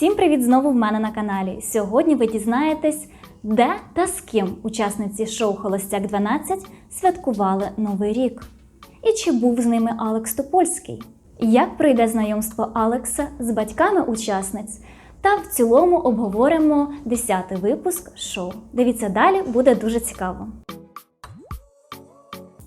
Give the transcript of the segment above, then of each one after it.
Всім привіт знову в мене на каналі. Сьогодні ви дізнаєтесь, де та з ким учасниці шоу Холостяк 12 святкували Новий рік. І чи був з ними Алекс Топольський? Як пройде знайомство Алекса з батьками учасниць? Та в цілому обговоримо 10-й випуск шоу. Дивіться далі, буде дуже цікаво.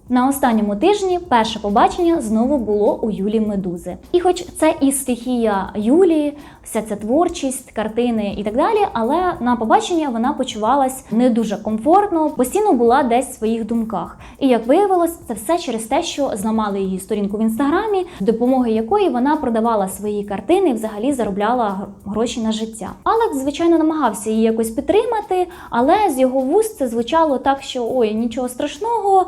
На останньому тижні перше побачення знову було у Юлі Медузи. І хоч це і стихія Юлії, вся ця творчість, картини і так далі, але на побачення вона почувалась не дуже комфортно, постійно була десь в своїх думках. І як виявилось, це все через те, що зламали її сторінку в інстаграмі, з допомогою якої вона продавала свої картини і взагалі заробляла гроші на життя. Алекс, звичайно, намагався її якось підтримати, але з його вуст це звучало так, що ой, нічого страшного,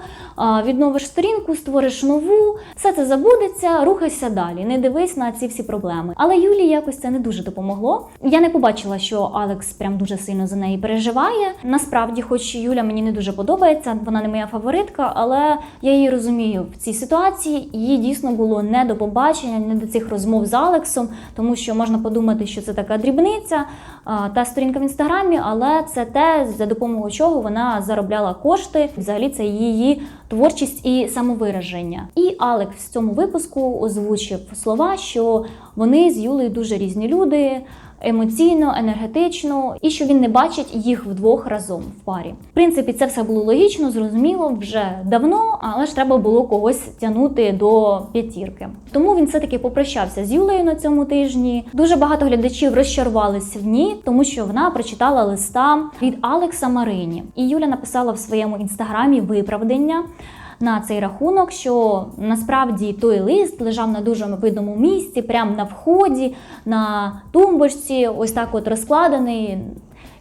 відновиш сторінку, створиш нову, все це забудеться, рухайся далі. Не дивись на ці всі проблеми. Але Юлі якось це не дуже допомогло. Я не побачила, що Алекс прям дуже сильно за неї переживає. Насправді, хоч Юля мені не дуже подобається, вона не моя фаворитка, але я її розумію в цій ситуації. Їй дійсно було не до побачення, не до цих розмов з Алексом, тому що можна подумати, що це така дрібниця та сторінка в інстаграмі, але це те, за допомогою чого вона заробляла кошти. Взагалі, це її творчість і самовираження. І Алекс в цьому випуску озвучив слова, що вони з Юлею дуже різні люди. Емоційно, енергетично, і що він не бачить їх вдвох разом в парі. В принципі, це все було логічно, зрозуміло вже давно, але ж треба було когось тягнути до п'ятірки. Тому він все-таки попрощався з Юлею на цьому тижні. Дуже багато глядачів розчарувалися в ній, тому що вона прочитала листа від Алекса Марині. І Юля написала в своєму інстаграмі виправдання. На цей рахунок, що насправді той лист лежав на дуже видному місці, прямо на вході, на тумбочці, ось так от розкладений,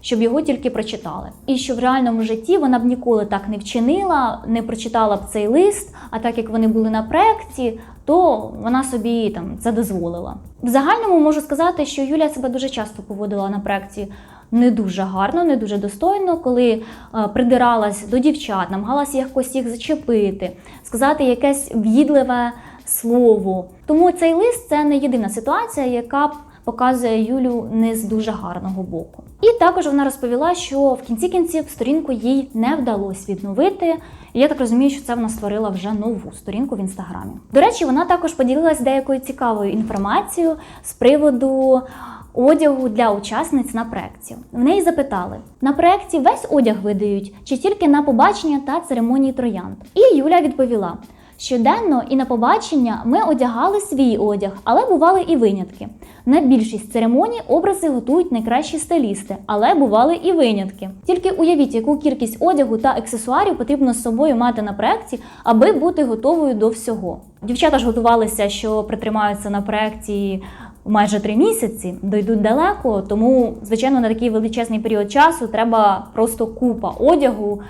щоб його тільки прочитали. І що в реальному житті вона б ніколи так не вчинила, не прочитала б цей лист. А так як вони були на проєкті, то вона собі там це дозволила. В загальному можу сказати, що Юля себе дуже часто поводила на проєкті не дуже гарно, не дуже достойно, коли е, придиралась до дівчат, намагалася якось їх зачепити, сказати якесь в'їдливе слово. Тому цей лист це не єдина ситуація, яка показує Юлю не з дуже гарного боку. І також вона розповіла, що в кінці кінців сторінку їй не вдалося відновити. Я так розумію, що це вона створила вже нову сторінку в інстаграмі. До речі, вона також поділилась деякою цікавою інформацією з приводу одягу для учасниць на проєкті. В неї запитали: на проєкті весь одяг видають чи тільки на побачення та церемонії троянд? І Юля відповіла. Щоденно і на побачення ми одягали свій одяг, але бували і винятки. На більшість церемоній образи готують найкращі стилісти, але бували і винятки. Тільки уявіть, яку кількість одягу та аксесуарів потрібно з собою мати на проєкті, аби бути готовою до всього. Дівчата ж готувалися, що притримаються на проєкті майже три місяці, дойдуть далеко, тому, звичайно, на такий величезний період часу треба просто купа одягу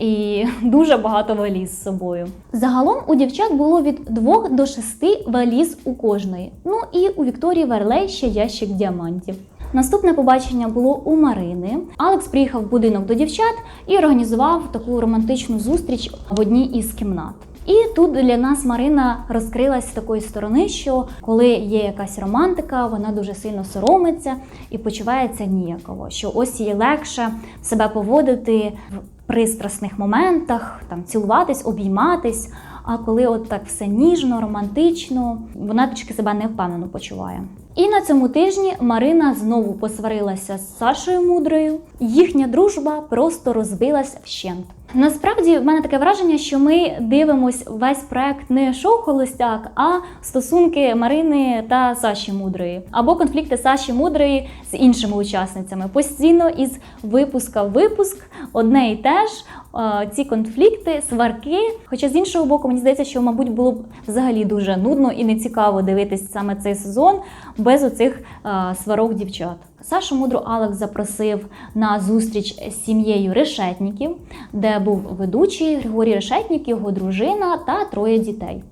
і дуже багато валіз з собою. Загалом у дівчат було від 2 до 6 валіз у кожної. Ну і у Вікторії Верлей ще ящик діамантів. Наступне побачення було у Марини. Алекс приїхав в будинок до дівчат і організував таку романтичну зустріч в одній із кімнат. І тут для нас Марина розкрилась з такої сторони, що коли є якась романтика, вона дуже сильно соромиться і почувається ніяково. Що ось їй легше себе поводити в пристрасних моментах, там цілуватись, обійматись. А коли от так все ніжно, романтично, вона трішки себе невпевнено почуває. І на цьому тижні Марина знову посварилася з Сашою Мудрою. Їхня дружба просто розбилась вщент. Насправді в мене таке враження, що ми дивимось весь проект не шоу Холостяк, а стосунки Марини та Саші Мудрої, або конфлікти Саші Мудрої з іншими учасницями. Постійно із випуска в випуск одне і те ж. е, Ці конфлікти, сварки. Хоча з іншого боку, мені здається, що, мабуть, було б взагалі дуже нудно і нецікаво дивитись саме цей сезон без оцих е, сварок дівчат. Сашу Мудру Алекс запросив на зустріч з сім'єю Решетніків, де був ведучий Григорій Решетнік, його дружина та троє дітей.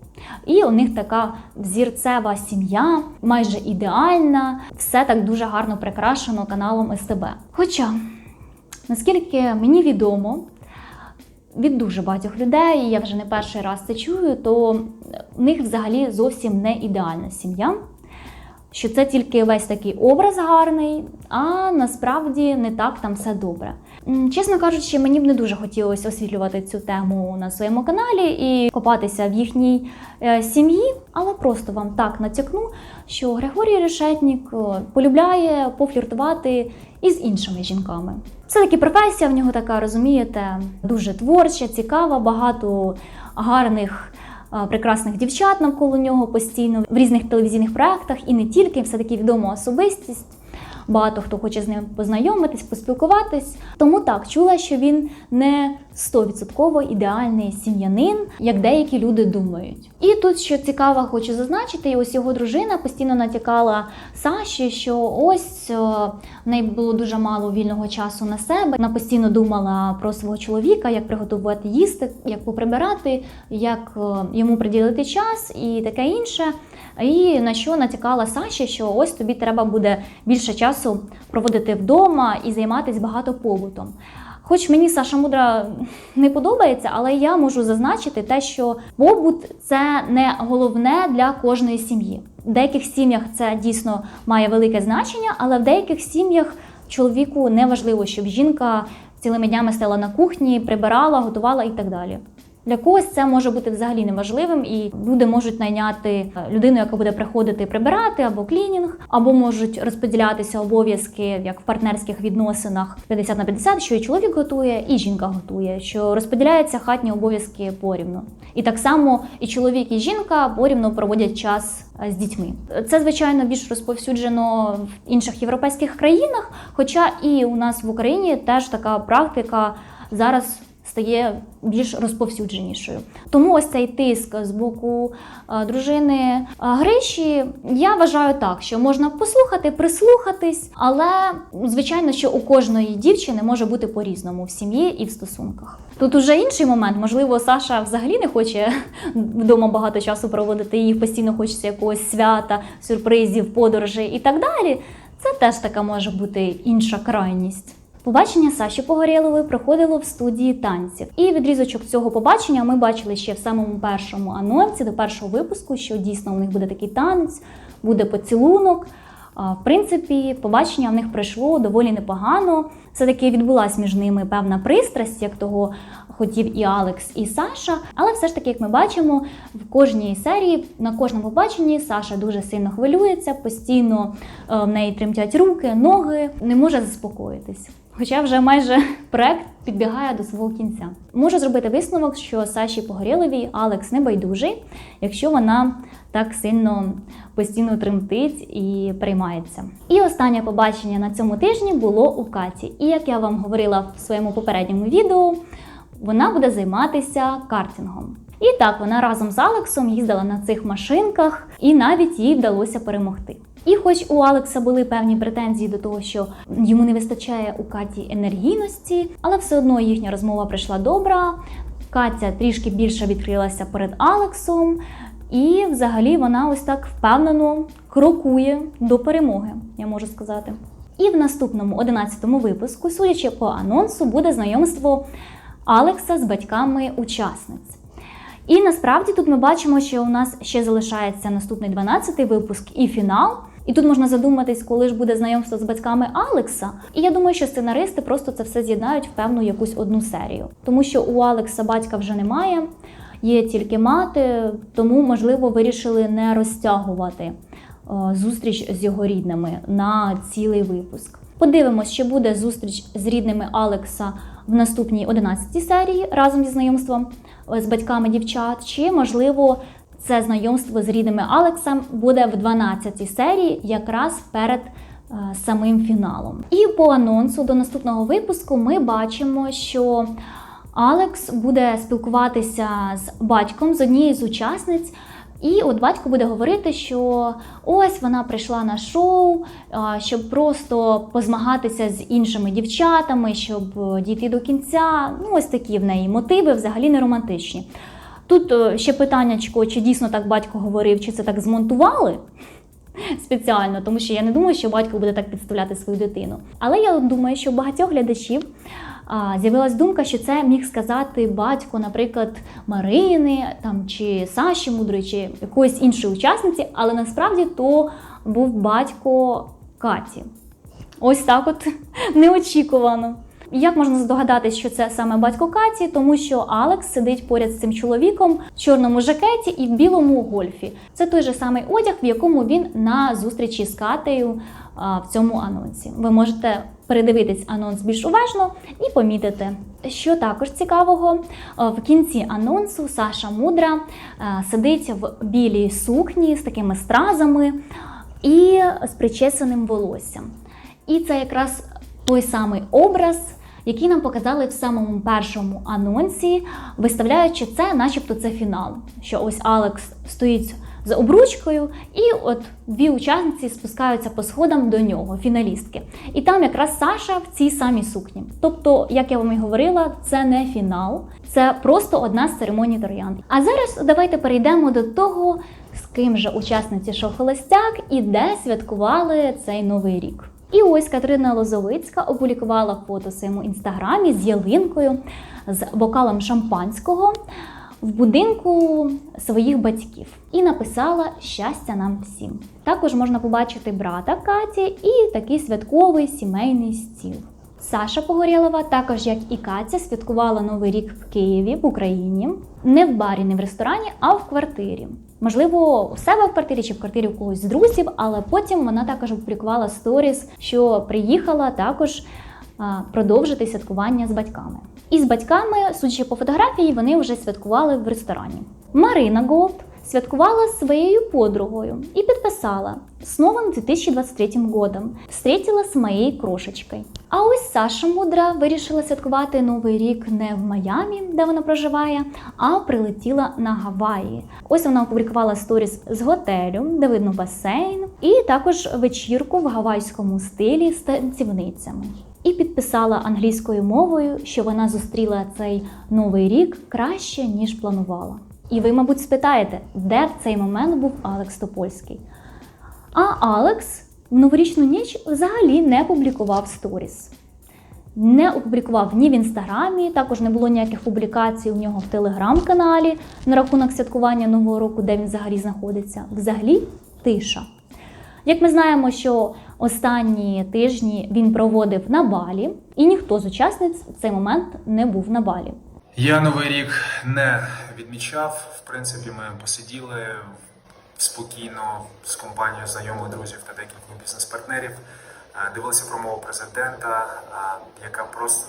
І у них така взірцева сім'я, майже ідеальна, все так дуже гарно прикрашено каналом СТБ. Хоча, наскільки мені відомо, від дуже багатьох людей, і я вже не перший раз це чую, то в них взагалі зовсім не ідеальна сім'я. Що це тільки весь такий образ гарний, а насправді не так там все добре. Чесно кажучи, мені б не дуже хотілося освітлювати цю тему на своєму каналі і копатися в їхній е, сім'ї, але просто вам так натякну, що Григорій Решетнік е, полюбляє пофліртувати із іншими жінками. Все-таки професія в нього така, розумієте, дуже творча, цікава, багато гарних. Е, Прекрасних дівчат навколо нього постійно в різних телевізійних проектах і не тільки, все таки відома особистість. Багато хто хоче з ним познайомитись, поспілкуватись. Тому так чула, що він не 100% ідеальний сім'янин, як деякі люди думають. І тут що цікаво, хочу зазначити, і ось його дружина постійно натякала Саші, що ось е, в неї було дуже мало вільного часу на себе. Вона постійно думала про свого чоловіка, як приготувати їсти, як поприбирати, як е, йому приділити час і таке інше. І на що натякала Саші, що ось тобі треба буде більше часу проводити вдома і займатися багато побутом. Хоч мені Саша Мудра не подобається, але я можу зазначити те, що побут це не головне для кожної сім'ї. В деяких сім'ях це дійсно має велике значення, але в деяких сім'ях чоловіку не важливо, щоб жінка цілими днями стала на кухні, прибирала, готувала і так далі. Для когось це може бути взагалі неважливим, і люди можуть найняти е, людину, яка буде приходити прибирати або клінінг, або можуть розподілятися обов'язки як в партнерських відносинах 50 на 50, що і чоловік готує, і жінка готує, що розподіляються хатні обов'язки порівну. І так само і чоловік, і жінка порівну проводять час е, з дітьми. Це звичайно більш розповсюджено в інших європейських країнах, хоча і у нас в Україні теж така практика зараз стає більш розповсюдженішою. Тому ось цей тиск з боку е, дружини е, Гриші, я вважаю так, що можна послухати, прислухатись, але звичайно, що у кожної дівчини може бути по-різному в сім'ї і в стосунках. Тут уже інший момент, можливо, Саша взагалі не хоче вдома багато часу проводити, їй постійно хочеться якогось свята, сюрпризів, подорожей і так далі. Це теж така може бути інша крайність. Побачення Саші Погорєлової проходило в студії танців. І відрізочок цього побачення ми бачили ще в самому першому анонсі до першого випуску, що дійсно у них буде такий танець, буде поцілунок. В принципі, побачення в них пройшло доволі непогано. Все-таки відбулася між ними певна пристрасть, як того хотів і Алекс, і Саша. Але все ж таки, як ми бачимо, в кожній серії, на кожному побаченні Саша дуже сильно хвилюється, постійно е, в неї тремтять руки, ноги, не може заспокоїтись. Хоча вже майже проект підбігає до свого кінця. Можу зробити висновок, що Саші Погорєловій Алекс не байдужий, якщо вона так сильно постійно тремтить і приймається. І останнє побачення на цьому тижні було у Каті. І як я вам говорила в своєму попередньому відео, вона буде займатися картингом. І так, вона разом з Алексом їздила на цих машинках, і навіть їй вдалося перемогти. І хоч у Алекса були певні претензії до того, що йому не вистачає у Каті енергійності, але все одно їхня розмова прийшла добра. Катя трішки більше відкрилася перед Алексом, і взагалі вона ось так впевнено крокує до перемоги, я можу сказати. І в наступному 11-му випуску, судячи по анонсу, буде знайомство Алекса з батьками учасниць. І насправді тут ми бачимо, що у нас ще залишається наступний 12-й випуск і фінал. І тут можна задуматись, коли ж буде знайомство з батьками Алекса. І я думаю, що сценаристи просто це все з'єднають в певну якусь одну серію. Тому що у Алекса батька вже немає, є тільки мати, тому, можливо, вирішили не розтягувати е, зустріч з його рідними на цілий випуск. Подивимось, чи буде зустріч з рідними Алекса в наступній 11 серії разом зі знайомством е, з батьками дівчат, чи можливо це знайомство з рідними Алекса буде в 12 серії, якраз перед е, самим фіналом. І по анонсу до наступного випуску ми бачимо, що Алекс буде спілкуватися з батьком з однією з учасниць. І от батько буде говорити, що ось вона прийшла на шоу, щоб просто позмагатися з іншими дівчатами, щоб е, дійти до кінця. Ну, ось такі в неї мотиви, взагалі не романтичні. Тут е, ще питаннячко, чи дійсно так батько говорив, чи це так змонтували спеціально, тому що я не думаю, що батько буде так підставляти свою дитину. Але я думаю, що у багатьох глядачів з'явилась думка, що це міг сказати батько, наприклад, Марини там, чи Саші Мудрої, чи якоїсь іншої учасниці, але насправді то був батько Каті. Ось так от неочікувано. Як можна здогадатись, що це саме батько Каті, тому що Алекс сидить поряд з цим чоловіком в чорному жакеті і в білому гольфі. Це той же самий одяг, в якому він на зустрічі з Катею в цьому анонсі. Ви можете передивитись анонс більш уважно і помітити. Що також цікавого, в кінці анонсу Саша Мудра сидить в білій сукні з такими стразами і з причесаним волоссям. І це якраз той самий образ, який нам показали в самому першому анонсі, виставляючи це, начебто це фінал. Що ось Алекс стоїть за обручкою, і от дві учасниці спускаються по сходам до нього, фіналістки. І там якраз Саша в цій самій сукні. Тобто, як я вам і говорила, це не фінал, це просто одна з церемоній троянд. А зараз давайте перейдемо до того, з ким же учасниці шоу Холостяк і де святкували цей новий рік. І ось Катерина Лозовицька опублікувала фото в своєму інстаграмі з ялинкою, з бокалом шампанського в будинку своїх батьків і написала щастя нам всім. Також можна побачити брата Каті і такий святковий сімейний стіл. Саша Погорєлова, також як і Катя, святкувала Новий рік в Києві, в Україні, не в барі, не в ресторані, а в квартирі. Можливо, у себе в квартирі чи в квартирі у когось з друзів, але потім вона також опублікувала сторіс, що приїхала також продовжити святкування з батьками. І з батьками, судячи по фотографії, вони вже святкували в ресторані. Марина Голд святкувала з своєю подругою і підписала «С новым 2023 годом. Встретила з моєю крошечкою». А ось Саша Мудра вирішила святкувати Новий рік не в Майамі, де вона проживає, а прилетіла на Гаваї. Ось вона опублікувала сторіс з готелю, де видно басейн, і також вечірку в гавайському стилі з танцівницями. І підписала англійською мовою, що вона зустріла цей новий рік краще ніж планувала. І ви, мабуть, спитаєте, де в цей момент був Алекс Топольський? А Алекс в новорічну ніч взагалі не публікував сторіс. Не опублікував ні в інстаграмі, також не було ніяких публікацій у нього в телеграм-каналі на рахунок святкування Нового року, де він взагалі знаходиться. Взагалі тиша. Як ми знаємо, що останні тижні він проводив на балі, і ніхто з учасниць в цей момент не був на балі. Я новий рік не відмічав. В принципі, ми посиділи спокійно з компанією знайомих друзів та декількох бізнес-партнерів. Е, Дивилися промову президента, е, яка просто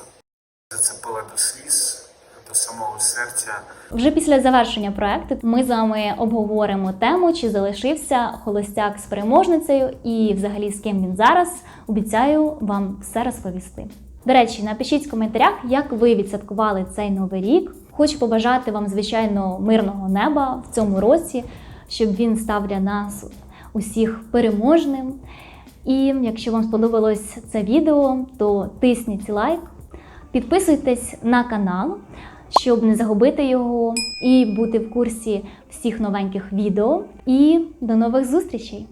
зацепила до сліз, до самого серця. Вже після завершення проекту ми з вами обговоримо тему, чи залишився холостяк з переможницею, і взагалі з ким він зараз. Обіцяю вам все розповісти. До речі, напишіть в коментарях, як ви відсвяткували цей новий рік. Хочу побажати вам, звичайно, мирного неба в цьому році, щоб він став для нас усіх переможним. І якщо вам сподобалось це відео, то тисніть лайк, підписуйтесь на канал, щоб не загубити його і бути в курсі всіх новеньких відео. І до нових зустрічей!